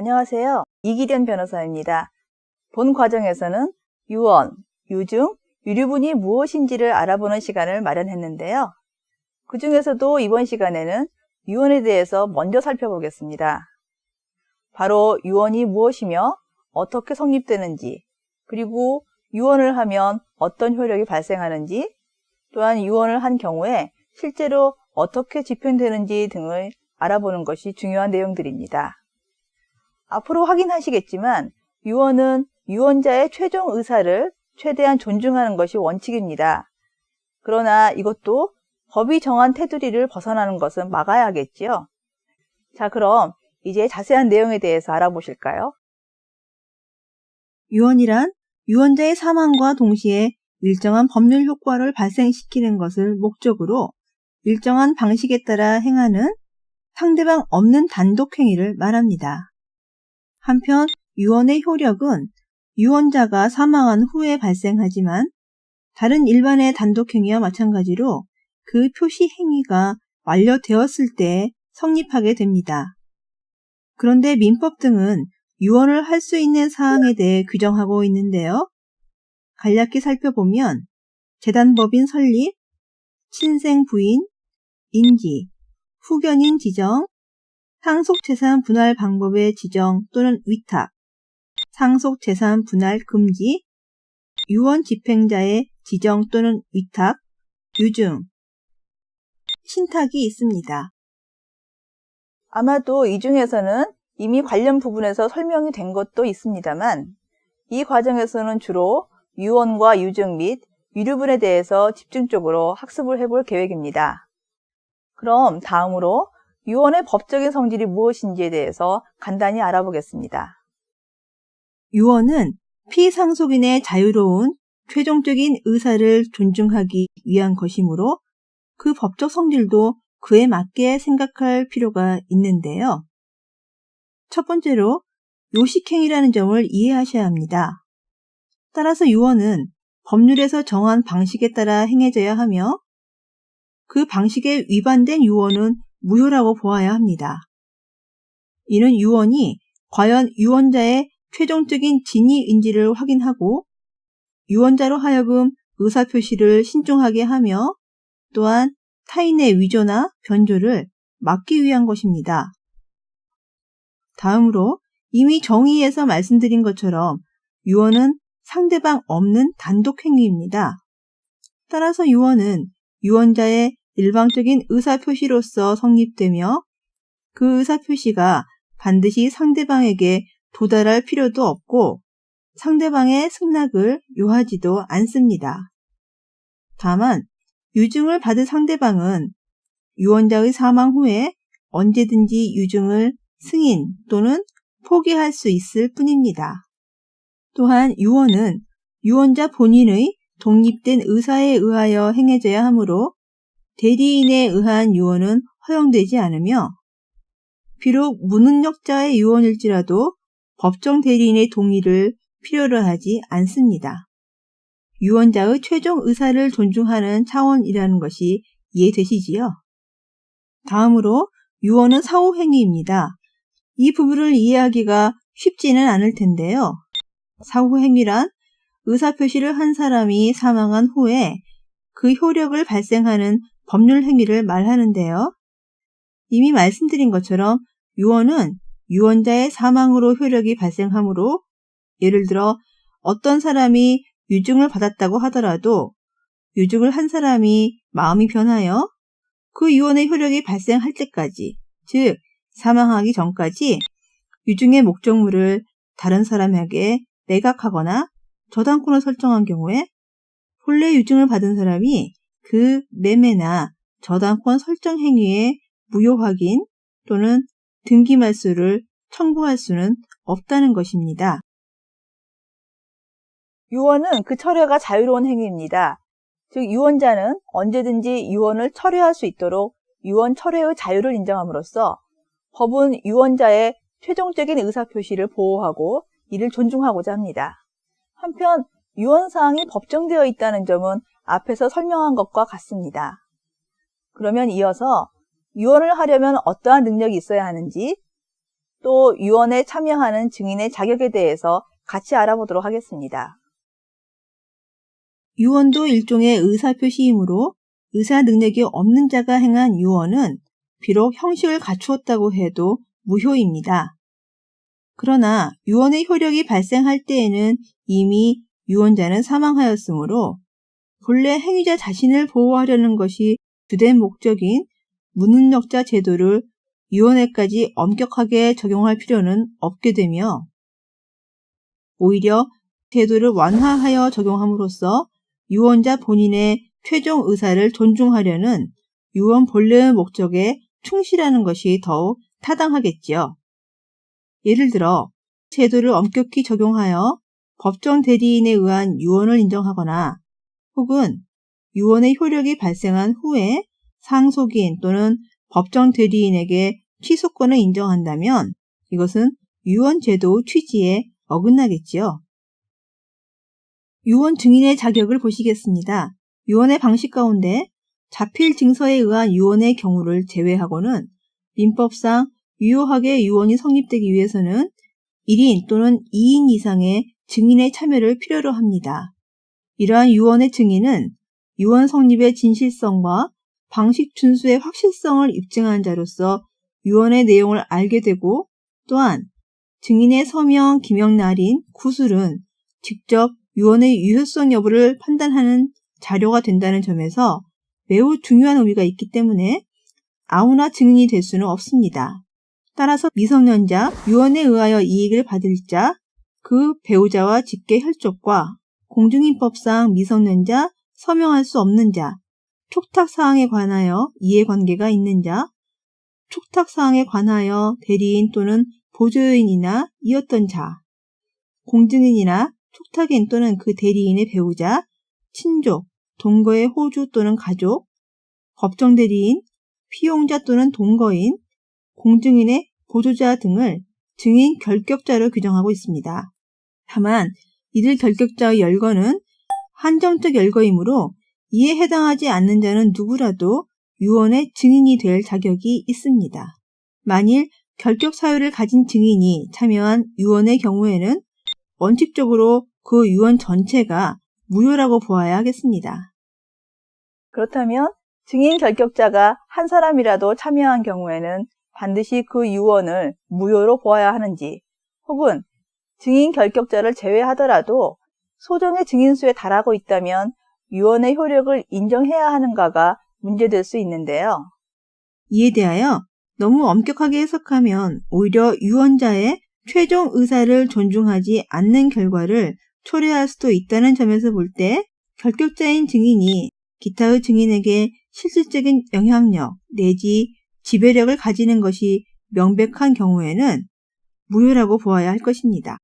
안녕하세요. 이기련 변호사입니다. 본 과정에서는 유언, 유증, 유류분이 무엇인지를 알아보는 시간을 마련했는데요. 그 중에서도 이번 시간에는 유언에 대해서 먼저 살펴보겠습니다. 바로 유언이 무엇이며 어떻게 성립되는지, 그리고 유언을 하면 어떤 효력이 발생하는지, 또한 유언을 한 경우에 실제로 어떻게 집행되는지 등을 알아보는 것이 중요한 내용들입니다. 앞으로 확인하시겠지만 유언은 유언자의 최종 의사를 최대한 존중하는 것이 원칙입니다. 그러나 이것도 법이 정한 테두리를 벗어나는 것은 막아야겠지요. 자, 그럼 이제 자세한 내용에 대해서 알아보실까요? 유언이란 유언자의 사망과 동시에 일정한 법률 효과를 발생시키는 것을 목적으로 일정한 방식에 따라 행하는 상대방 없는 단독 행위를 말합니다. 한편 유언의 효력은 유언자가 사망한 후에 발생하지만 다른 일반의 단독 행위와 마찬가지로 그 표시 행위가 완료되었을 때 성립하게 됩니다. 그런데 민법 등은 유언을 할 수 있는 사항에 대해 규정하고 있는데요. 간략히 살펴보면 재단법인 설립, 친생 부인, 인지, 후견인 지정, 상속재산 분할 방법의 지정 또는 위탁, 상속재산 분할 금지, 유언 집행자의 지정 또는 위탁, 유증, 신탁이 있습니다. 아마도 이 중에서는 이미 관련 부분에서 설명이 된 것도 있습니다만 이 과정에서는 주로 유언과 유증 및 유류분에 대해서 집중적으로 학습을 해볼 계획입니다. 그럼 다음으로 유언의 법적인 성질이 무엇인지에 대해서 간단히 알아보겠습니다. 유언은 피상속인의 자유로운 최종적인 의사를 존중하기 위한 것이므로 그 법적 성질도 그에 맞게 생각할 필요가 있는데요. 첫 번째로 요식행위라는 점을 이해하셔야 합니다. 따라서 유언은 법률에서 정한 방식에 따라 행해져야 하며 그 방식에 위반된 유언은 무효라고 보아야 합니다. 이는 유언이 과연 유언자의 최종적인 진위인지를 확인하고 유언자로 하여금 의사표시를 신중하게 하며 또한 타인의 위조나 변조를 막기 위한 것입니다. 다음으로 이미 정의에서 말씀드린 것처럼 유언은 상대방 없는 단독 행위입니다. 따라서 유언은 유언자의 일방적인 의사표시로서 성립되며 그 의사표시가 반드시 상대방에게 도달할 필요도 없고 상대방의 승낙을 요하지도 않습니다. 다만 유증을 받을 상대방은 유언자의 사망 후에 언제든지 유증을 승인 또는 포기할 수 있을 뿐입니다. 또한 유언은 유언자 본인의 독립된 의사에 의하여 행해져야 하므로 대리인에 의한 유언은 허용되지 않으며 비록 무능력자의 유언일지라도 법정 대리인의 동의를 필요로 하지 않습니다. 유언자의 최종 의사를 존중하는 차원이라는 것이 이해되시지요? 다음으로 유언은 사후행위입니다. 이 부분을 이해하기가 쉽지는 않을 텐데요. 사후행위란 의사표시를 한 사람이 사망한 후에 그 효력을 발생하는 법률 행위를 말하는데요. 이미 말씀드린 것처럼 유언은 유언자의 사망으로 효력이 발생하므로 예를 들어 어떤 사람이 유증을 받았다고 하더라도 유증을 한 사람이 마음이 변하여 그 유언의 효력이 발생할 때까지, 즉 사망하기 전까지 유증의 목적물을 다른 사람에게 매각하거나 저당권을 설정한 경우에 본래 유증을 받은 사람이 그 매매나 저당권 설정 행위의 무효 확인 또는 등기 말수를 청구할 수는 없다는 것입니다. 유언은 그 철회가 자유로운 행위입니다. 즉 유언자는 언제든지 유언을 철회할 수 있도록 유언 철회의 자유를 인정함으로써 법은 유언자의 최종적인 의사표시를 보호하고 이를 존중하고자 합니다. 한편 유언사항이 법정되어 있다는 점은 앞에서 설명한 것과 같습니다. 그러면 이어서 유언을 하려면 어떠한 능력이 있어야 하는지, 또 유언에 참여하는 증인의 자격에 대해서 같이 알아보도록 하겠습니다. 유언도 일종의 의사표시이므로 의사 능력이 없는 자가 행한 유언은 비록 형식을 갖추었다고 해도 무효입니다. 그러나 유언의 효력이 발생할 때에는 이미 유언자는 사망하였으므로 본래 행위자 자신을 보호하려는 것이 주된 목적인 무능력자 제도를 유언에까지 엄격하게 적용할 필요는 없게 되며 오히려 제도를 완화하여 적용함으로써 유언자 본인의 최종 의사를 존중하려는 유언 본래의 목적에 충실하는 것이 더욱 타당하겠지요. 예를 들어 제도를 엄격히 적용하여 법정 대리인에 의한 유언을 인정하거나 혹은 유언의 효력이 발생한 후에 상속인 또는 법정 대리인에게 취소권을 인정한다면 이것은 유언 제도 취지에 어긋나겠지요. 유언 증인의 자격을 보시겠습니다. 유언의 방식 가운데 자필 증서에 의한 유언의 경우를 제외하고는 민법상 유효하게 유언이 성립되기 위해서는 1인 또는 2인 이상의 증인의 참여를 필요로 합니다. 이러한 유언의 증인은 유언 성립의 진실성과 방식 준수의 확실성을 입증한 자로서 유언의 내용을 알게 되고 또한 증인의 서명, 기명 날인, 구술은 직접 유언의 유효성 여부를 판단하는 자료가 된다는 점에서 매우 중요한 의미가 있기 때문에 아무나 증인이 될 수는 없습니다. 따라서 미성년자, 유언에 의하여 이익을 받을 자, 그 배우자와 직계 혈족과 공중인법상 미성년자, 서명할 수 없는 자, 촉탁사항에 관하여 이해관계가 있는 자, 촉탁사항에 관하여 대리인 또는 보조인이나 이었던 자, 공증인이나 촉탁인 또는 그 대리인의 배우자, 친족, 동거의 호주 또는 가족, 법정 대리인, 피용자 또는 동거인, 공증인의 보조자 등을 증인 결격자로 규정하고 있습니다. 다만 이들 결격자의 열거는 한정적 열거이므로 이에 해당하지 않는 자는 누구라도 유언의 증인이 될 자격이 있습니다. 만일 결격 사유를 가진 증인이 참여한 유언의 경우에는 원칙적으로 그 유언 전체가 무효라고 보아야 하겠습니다. 그렇다면 증인 결격자가 한 사람이라도 참여한 경우에는 반드시 그 유언을 무효로 보아야 하는지 혹은 증인 결격자를 제외하더라도 소정의 증인수에 달하고 있다면 유언의 효력을 인정해야 하는가가 문제될 수 있는데요. 이에 대하여 너무 엄격하게 해석하면 오히려 유언자의 최종 의사를 존중하지 않는 결과를 초래할 수도 있다는 점에서 볼 때 결격자인 증인이 기타의 증인에게 실질적인 영향력 내지 지배력을 가지는 것이 명백한 경우에는 무효라고 보아야 할 것입니다.